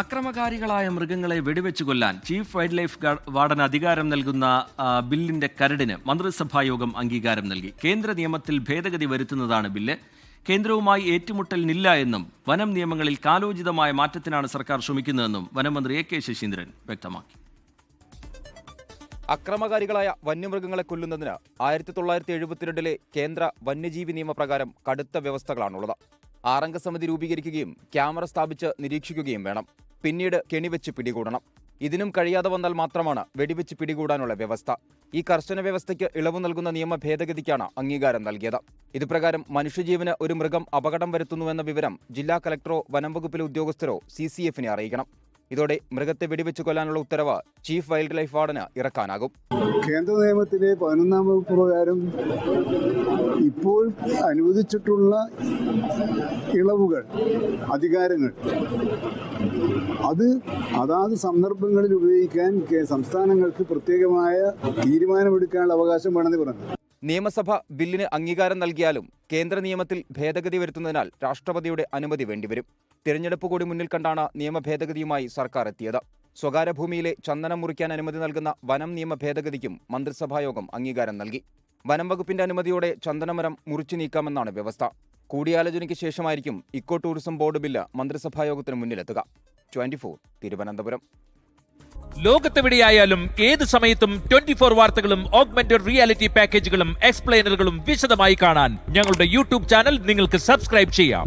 അക്രമകാരികളായ മൃഗങ്ങളെ വെടിവെച്ചു കൊല്ലാൻ ചീഫ് വൈൽഡ് ലൈഫ് വാർഡന് അധികാരം നൽകുന്ന ബില്ലിന്റെ കരടിന് മന്ത്രിസഭായോഗം അംഗീകാരം നൽകി. കേന്ദ്ര നിയമത്തിൽ ഭേദഗതി വരുത്തുന്നതാണ് ബില്ല്. കേന്ദ്രവുമായി ഏറ്റുമുട്ടലിനില്ല എന്നും വനം നിയമങ്ങളിൽ കാലോചിതമായ മാറ്റത്തിനാണ് സർക്കാർ ശ്രമിക്കുന്നതെന്നും വനമന്ത്രി എ കെ ശശീന്ദ്രൻ വ്യക്തമാക്കി. അക്രമകാരികളായ വന്യമൃഗങ്ങളെ കൊല്ലുന്നതിന് ആയിരത്തി തൊള്ളായിരത്തി എഴുപത്തിരണ്ടിലെ കേന്ദ്ര വന്യജീവി നിയമപ്രകാരം കടുത്ത വ്യവസ്ഥകളാണുള്ളത്. ആറംഗ സമിതി രൂപീകരിക്കുകയും ക്യാമറ സ്ഥാപിച്ച് നിരീക്ഷിക്കുകയും വേണം. പിന്നീട് കെണിവെച്ച് പിടികൂടണം. ഇതിനും കഴിയാതെ വന്നാൽ മാത്രമാണ് വെടിവെച്ച് പിടികൂടാനുള്ള വ്യവസ്ഥ. ഈ കർശന വ്യവസ്ഥയ്ക്ക് ഇളവ് നൽകുന്ന നിയമ ഭേദഗതിക്കാണ് അംഗീകാരം നൽകിയത്. ഇതുപ്രകാരം മനുഷ്യജീവന് ഒരു മൃഗം അപകടം വരുത്തുന്നുവെന്ന വിവരം ജില്ലാ കലക്ടറോ വനം വകുപ്പിലെ ഉദ്യോഗസ്ഥരോ സി സി എഫിനെ അറിയിക്കണം. ഇതോടെ മൃഗത്തെ വെടിവെച്ച് കൊല്ലാനുള്ള ഉത്തരവ് ചീഫ് വൈൽഡ് ലൈഫ് വാർഡന് ഇറക്കാനാകും. കേന്ദ്ര നിയമത്തിലെ പതിനൊന്നാം വകുപ്പ് പ്രകാരം ഇപ്പോൾ അനുവദിച്ചിട്ടുള്ള ഇളവുകൾ അധികാരങ്ങൾ അത് അതാത് സന്ദർഭങ്ങളിൽ ഉപയോഗിക്കാൻ സംസ്ഥാനങ്ങൾക്ക് പ്രത്യേകമായ തീരുമാനമെടുക്കാനുള്ള അവകാശം വേണമെന്ന് പറഞ്ഞു. നിയമസഭ ബില്ലിന് അംഗീകാരം നൽകിയാലും കേന്ദ്ര നിയമത്തിൽ ഭേദഗതി വരുത്തുന്നതിനാൽ രാഷ്ട്രപതിയുടെ അനുമതി വേണ്ടിവരും. തിരഞ്ഞെടുപ്പ് കൂടി മുന്നിൽ കണ്ടാണ് നിയമ ഭേദഗതിയുമായി സർക്കാർ എത്തിയത്. സ്വകാര്യ ഭൂമിയിലെ ചന്ദനം മുറിക്കാൻ അനുമതി നൽകുന്ന വനം നിയമ ഭേദഗതിക്കും മന്ത്രിസഭായോഗം അംഗീകാരം നൽകി. വനം വകുപ്പിന്റെ അനുമതിയോടെ ചന്ദനമരം മുറിച്ചു നീക്കാമെന്നാണ് വ്യവസ്ഥ. കൂടിയാലോചനയ്ക്ക് ശേഷമായിരിക്കും ഇക്കോ ടൂറിസം ബോർഡ് ബില്ല് മന്ത്രിസഭായോഗത്തിന് മുന്നിലെത്തുക. ട്വന്റി തിരുവനന്തപുരം. ലോകത്തെവിടെയായാലും ഏത് സമയത്തും ട്വന്റി ഫോർ വാർത്തകളും ഓഗ്മെന്റഡ് റിയാലിറ്റി പാക്കേജുകളും എക്സ്പ്ലെയിനറുകളും വിശദമായി കാണാൻ ഞങ്ങളുടെ യൂട്യൂബ് ചാനൽ നിങ്ങൾക്ക് സബ്സ്ക്രൈബ് ചെയ്യാം.